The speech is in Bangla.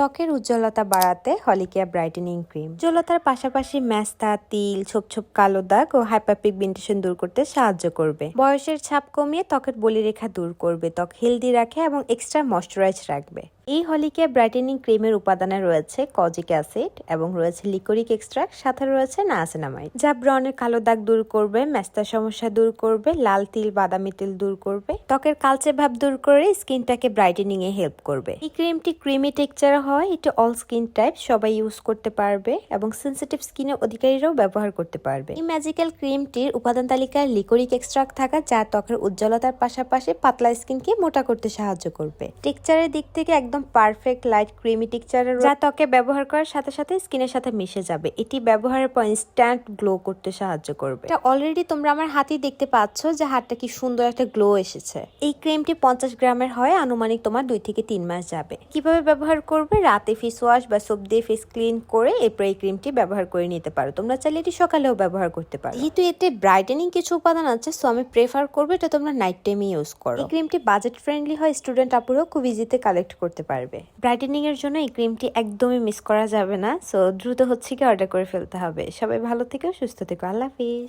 ত্বকের উজ্জ্বলতা বাড়াতে হলিকিয়া ব্রাইটেনিং ক্রিম। উজ্জ্বলতার পাশাপাশি ম্যাস্তা তিল, ছোপ ছোপ কালো দাগ ও হাইপাপিক বিন্টেশন দূর করতে সাহায্য করবে। বয়সের ছাপ কমিয়ে ত্বকের বলিরেখা দূর করবে। ত্বক হেলদি রাখে এবং এক্সট্রা ময়শ্চারাইজ রাখবে। এই হলিকেয়া ব্রাইটেনিং ক্রিমের উপাদানে রয়েছে কজিক অ্যাসিড এবং রয়েছে লিকোরিক এক্সট্রাক্ট, সাথে রয়েছে নায়াসিনামাইড। যা ব্রণের কালো দাগ দূর করবে ম্যাস্তার সমস্যা দূর করবে, লাল তিল, বাদামি তিল দূর করবে, ত্বকের কালচে ভাব দূর করে স্কিনটাকে ব্রাইটেনিং এ হেল্প করবে। এই ক্রিমটি ক্রিমি টেক্সচার হয়, এটা অল স্কিন টাইপ, সবাই ইউজ করতে পারবে এবং সেন্সিটিভ স্কিনের অধিকারীরাও ব্যবহার করতে পারবে। এই ম্যাজিক্যাল ক্রিমটির উপাদান তালিকায় লিকোরিক এক্সট্রাক্ট থাকা, যা ত্বকের উজ্জ্বলতার পাশাপাশি পাতলা স্কিনকে মোটা করতে সাহায্য করবে। টেক্সচারের দিক থেকে একদম পারফেক্ট লাইট ক্রিমি টেক্সচারের যা ত্বকে ব্যবহার করার সাথে সাথে স্কিনের সাথে মিশে যাবে। এটি ব্যবহারের পর ইনস্ট্যান্ট গ্লো করতে সাহায্য করবে। এটা অলরেডি তোমরা আমার হাতেই দেখতে পাচ্ছ যে হাতটা কি সুন্দর একটা গ্লো এসেছে। এই ক্রিমটি পঞ্চাশ গ্রামের হয় আনুমানিক তোমার দুই থেকে তিন মাস যাবে। কীভাবে ব্যবহার করবে? রাতে ফেস ওয়াশ বা সোপ দিয়ে ফেস ক্লিন করে এরপর এই ক্রিমটি ব্যবহার করে নিতে পারো। তোমরা চাইলে এটি সকালেও ব্যবহার করতে পারো। যেহেতু এতে ব্রাইটেনিং কিছু উপাদান আছে সো আমি প্রেফার করব এটা তোমরা নাইট টাইমে ইউজ করো। এই ক্রিমটি বাজেট ফ্রেন্ডলি হয় স্টুডেন্ট আপুরাও খুব ইজিতে কালেক্ট করতে পারবে। ব্রাইটেনিং এর জন্য এই ক্রিমটি একদমই মিস করা যাবে না। সো দ্রুত হচ্ছে কি অর্ডার করে ফেলতে হবে। সবাই ভালো থেকো, সুস্থ থেকো। আল্লাহ হাফিজ।